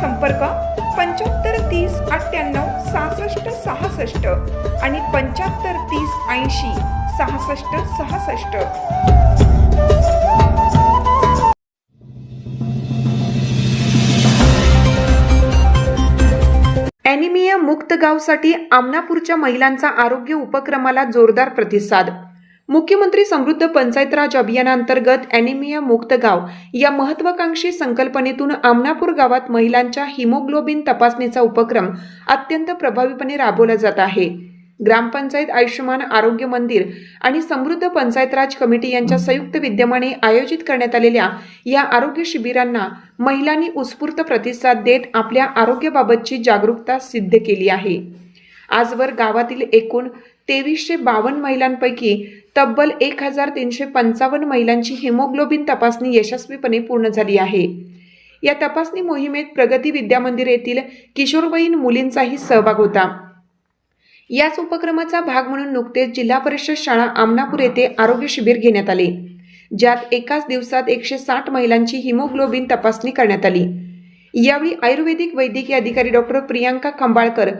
संपर्क पंच्याहत्तर तीस अठ्ठ्याण्णव सहासष्ट सहासष्ट आणि पंच्याहत्तर तीस ऐंशी सहासष्ट सहासष्ट. ॲनिमिया मुक्त गावसाठी आमनापूरच्या महिलांचा आरोग्य उपक्रमाला जोरदार प्रतिसाद. मुख्यमंत्री समृद्ध पंचायत राज अभियानांतर्गत ॲनिमिया मुक्त गाव या महत्वाकांक्षी संकल्पनेतून आमनापूर गावात महिलांच्या हिमोग्लोबिन तपासणीचा उपक्रम अत्यंत प्रभावीपणे राबवला जात आहे. ग्रामपंचायत आयुष्यमान आरोग्य मंदिर आणि समृद्ध पंचायत राज कमिटी यांच्या संयुक्त विद्यमाने आयोजित करण्यात आलेल्या या आरोग्य शिबिरांना महिलांनी उत्स्फूर्त प्रतिसाद देत आपल्या आरोग्याबाबतची जागरूकता सिद्ध केली आहे. आजवर गावातील एकूण तेवीसशे बावन्न महिलांपैकी तब्बल एक हजार तीनशे पंचावन्न महिलांची हिमोग्लोबिन तपासणी यशस्वीपणे पूर्ण झाली आहे. या तपासणी मोहिमेत प्रगती विद्यामंदिर येथील किशोरवयीन मुलींचाही सहभाग होता. याच उपक्रमाचा भाग म्हणून नुकतेच जिल्हा परिषद शाळा आमनापूर येथे आरोग्य शिबिर घेण्यात आले. ज्यात एकाच दिवसात एकशे साठ महिलांची हिमोग्लोबिन तपासणी करण्यात आली. यावेळी आयुर्वेदिक वैद्यकीय अधिकारी डॉक्टर प्रियांका खंबाळकर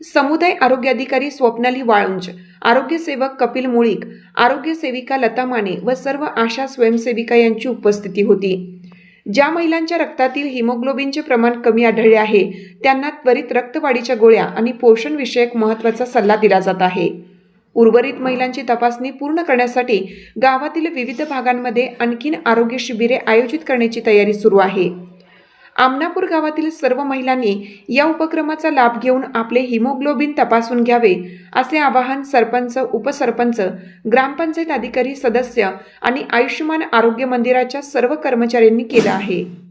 समुदाय आरोग्य अधिकारी स्वप्नाली वाळुंज आरोग्य सेवक कपिल मुळीक आरोग्य सेविका लता माने व सर्व आशा स्वयंसेविका यांची उपस्थिती होती. ज्या महिलांच्या रक्तातील हिमोग्लोबिनचे प्रमाण कमी आढळले आहे त्यांना त्वरित रक्तवाढीच्या गोळ्या आणि पोषणविषयक महत्त्वाचा सल्ला दिला जात आहे. उर्वरित महिलांची तपासणी पूर्ण करण्यासाठी गावातील विविध भागांमध्ये आणखीन आरोग्य शिबिरे आयोजित करण्याची तयारी सुरू आहे. आमनापूर गावातील सर्व महिलांनी या उपक्रमाचा लाभ घेऊन आपले हिमोग्लोबिन तपासून घ्यावे असे आवाहन सरपंच उपसरपंच ग्रामपंचायत अधिकारी सदस्य आणि आयुष्यमान आरोग्य मंदिराच्या सर्व कर्मचाऱ्यांनी केलं आहे.